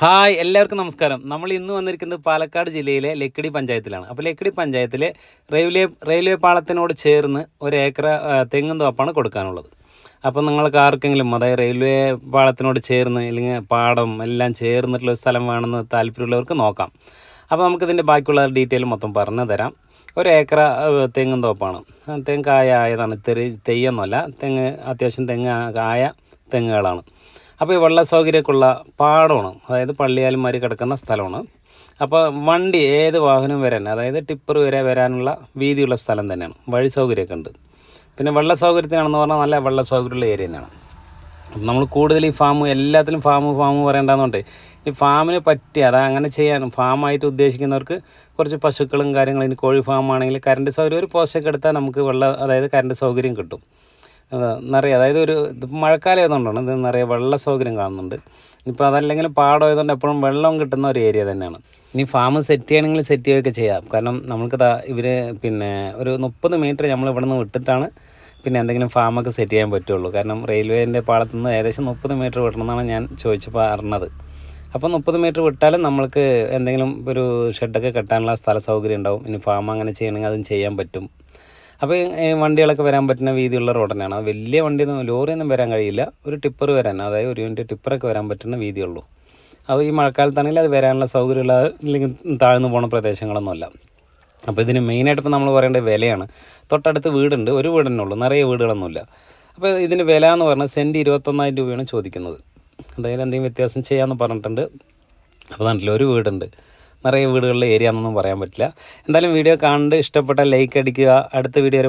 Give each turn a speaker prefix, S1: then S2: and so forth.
S1: Hi എല്ലാവർക്കും നമസ്കാരം. നമ്മൾ ഇന്ന് വന്നിരിക്കുന്നത് പാലക്കാട് ജില്ലയിലെ ലക്കിടി പഞ്ചായത്തിലാണ്. അപ്പോൾ ലക്കിടി പഞ്ചായത്തിലെ റെയിൽവേ റെയിൽവേ പാളത്തിനോട് ചേർന്ന് ഒരു ഏക്കർ തെങ്ങും തോപ്പാണ് കൊടുക്കാനുള്ളത്. അപ്പോൾ നിങ്ങൾക്ക് ആർക്കെങ്കിലും അതായത് റെയിൽവേ പാളത്തിനോട് ചേർന്ന് അല്ലെങ്കിൽ പാടം എല്ലാം ചേർന്നിട്ടുള്ള ഒരു സ്ഥലം വേണമെന്ന് താല്പര്യമുള്ളവർക്ക് നോക്കാം. അപ്പോൾ നമുക്കിതിന്റെ ബാക്കിയുള്ള ഡീറ്റെയിൽ മൊത്തം പറഞ്ഞു തരാം. ഒരു ഏക്കർ തെങ്ങും തോപ്പാണ്. തെങ്ങ് കായ ആയതാണ് തെറി തെയ്യൊന്നുമല്ല. തെങ്ങ് അത്യാവശ്യം തെങ്ങ് കായ തെങ്ങുകളാണ്. അപ്പോൾ ഈ വെള്ള സൗകര്യമൊക്കെയുള്ള പാടമാണ്. അതായത് പള്ളിയാലുമാരി കിടക്കുന്ന സ്ഥലമാണ്. അപ്പോൾ വണ്ടി ഏത് വാഹനം വരാൻ അതായത് ടിപ്പർ വരെ വരാനുള്ള വീതിയുള്ള സ്ഥലം തന്നെയാണ്. വഴി സൗകര്യമൊക്കെ ഉണ്ട്. പിന്നെ വെള്ള സൗകര്യത്തിനാണെന്ന് പറഞ്ഞാൽ നല്ല വെള്ള സൗകര്യമുള്ള ഏരിയ തന്നെയാണ്. അപ്പം നമ്മൾ കൂടുതൽ ഈ ഫാം എല്ലാത്തിലും ഫാം ഫാം പറയേണ്ടതുകൊണ്ട് ഈ ഫാമിന് പറ്റിയ അത് അങ്ങനെ ചെയ്യാനും ഫാമായിട്ട് ഉദ്ദേശിക്കുന്നവർക്ക് കുറച്ച് പശുക്കളും കാര്യങ്ങളും ഇനി കോഴി ഫാമാണെങ്കിൽ കറണ്ട് സൗകര്യം ഒരു പോസ്റ്റൊക്കെ എടുത്താൽ നമുക്ക് വെള്ള അതായത് കറണ്ട് സൗകര്യം കിട്ടും. നിറയെ അതായത് ഒരു മഴക്കാലം ആയതുകൊണ്ടാണ് ഇത് നിറയെ വെള്ള സൗകര്യം കാണുന്നുണ്ട്. ഇപ്പോൾ അതല്ലെങ്കിൽ പാടം ആയതുകൊണ്ട് എപ്പോഴും വെള്ളം കിട്ടുന്ന ഒരു ഏരിയ തന്നെയാണ്. ഇനി ഫാം സെറ്റ് ചെയ്യണമെങ്കിൽ സെറ്റ് ചെയ്യുകയൊക്കെ ചെയ്യാം. കാരണം ഇതാ ഇവർ പിന്നെ ഒരു മുപ്പത് മീറ്റർ നമ്മൾ ഇവിടെ നിന്ന് വിട്ടിട്ടാണ് പിന്നെ എന്തെങ്കിലും ഫാമൊക്കെ സെറ്റ് ചെയ്യാൻ പറ്റുള്ളൂ. കാരണം റെയിൽവേന്റെ പാളത്തു നിന്ന് ഏകദേശം മുപ്പത് മീറ്റർ വിടണമെന്നാണ് ഞാൻ ചോദിച്ചപ്പോൾ അറിഞ്ഞത്. അപ്പോൾ മുപ്പത് മീറ്റർ വിട്ടാലും നമ്മൾക്ക് എന്തെങ്കിലും ഒരു ഷെഡൊക്കെ കെട്ടാനുള്ള സ്ഥല സൗകര്യം ഉണ്ടാവും. ഇനി ഫാം അങ്ങനെ ചെയ്യണമെങ്കിൽ അതും ചെയ്യാൻ പറ്റും. അപ്പോൾ വണ്ടികളൊക്കെ വരാൻ പറ്റുന്ന വീതിയുള്ള റോഡ് തന്നെയാണ് വലിയ വണ്ടിയൊന്നും ലോറിയൊന്നും വരാൻ കഴിയില്ല. ഒരു ടിപ്പർ വരാൻ അതായത് ഒരു യൂണിറ്റ് ടിപ്പറൊക്കെ വരാൻ പറ്റുന്ന വീതിയുള്ളൂ. അപ്പോൾ ഈ മഴക്കാലത്താണെങ്കിൽ അത് വരാനുള്ള സൗകര്യമുള്ള അല്ലെങ്കിൽ താഴ്ന്നു പോകുന്ന പ്രദേശങ്ങളൊന്നുമല്ല. അപ്പോൾ ഇതിന് മെയിനായിട്ട് ഇപ്പോൾ നമ്മൾ പറയേണ്ട വിലയാണ്. തൊട്ടടുത്ത് വീടുണ്ട്. ഒരു വീട് തന്നെ ഉള്ളൂ. നിറയെ വീടുകളൊന്നുമില്ല. അപ്പോൾ ഇതിന് വില എന്ന് പറഞ്ഞാൽ സെന്റ് ഇരുപത്തൊന്നായിരം രൂപയാണ് ചോദിക്കുന്നത്. അതായത് എന്തെങ്കിലും വ്യത്യാസം ചെയ്യാമെന്ന് പറഞ്ഞിട്ടുണ്ട്. അപ്പോൾ നാട്ടിൽ ഒരു വീടുണ്ട്. നിറയെ വീടുകളിലെ ഏരിയ എന്നൊന്നും പറയാൻ പറ്റില്ല. എന്തായാലും വീഡിയോ കണ്ട് ഇഷ്ടപ്പെട്ട ലൈക്ക് അടിക്കുക. അടുത്ത വീഡിയോ